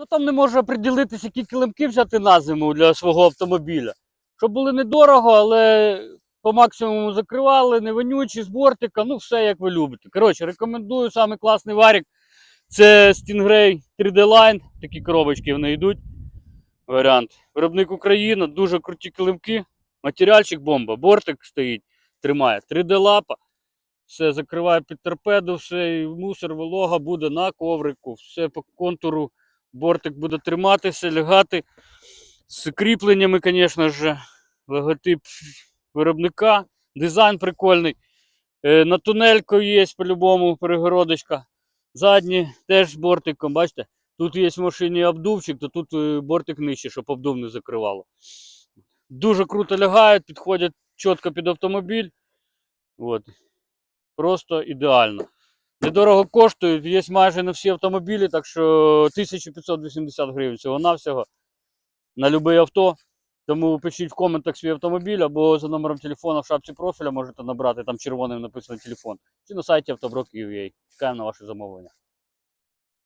Хто там не може оприділитися, які килимки взяти на зиму для свого автомобіля? Щоб були недорого, але по максимуму закривали, не вонючі, з бортика, ну все як ви любите. Коротше, рекомендую самий класний варік. Це Stingray 3D Line, такі коробочки вони йдуть. Варіант. Виробник Україна, дуже круті килимки. Матеріальчик бомба, бортик стоїть, тримає. 3D лапа. Все закриває під торпеду, все, і мусор, волога буде на коврику, все по контуру. Бортик буде триматися, лягати з кріпленнями, звісно ж. Логотип виробника. Дизайн прикольний. Е, на тунельку є по-любому перегородочка. Задні теж з бортиком, бачите? Тут є в машині обдувчик, то тут е, бортик нижче, щоб обдув не закривало. Дуже круто лягають, підходять чітко під автомобіль. От. Просто ідеально. Недорого коштують, є майже на всі автомобілі, так що 1580 гривень всього-навсього на будь-яке авто. Тому пишіть в коментах свій автомобіль або за номером телефона в шапці профіля можете набрати, там червоним написано телефон. Чи на сайті автоброк.ua. Чекаємо на ваше замовлення.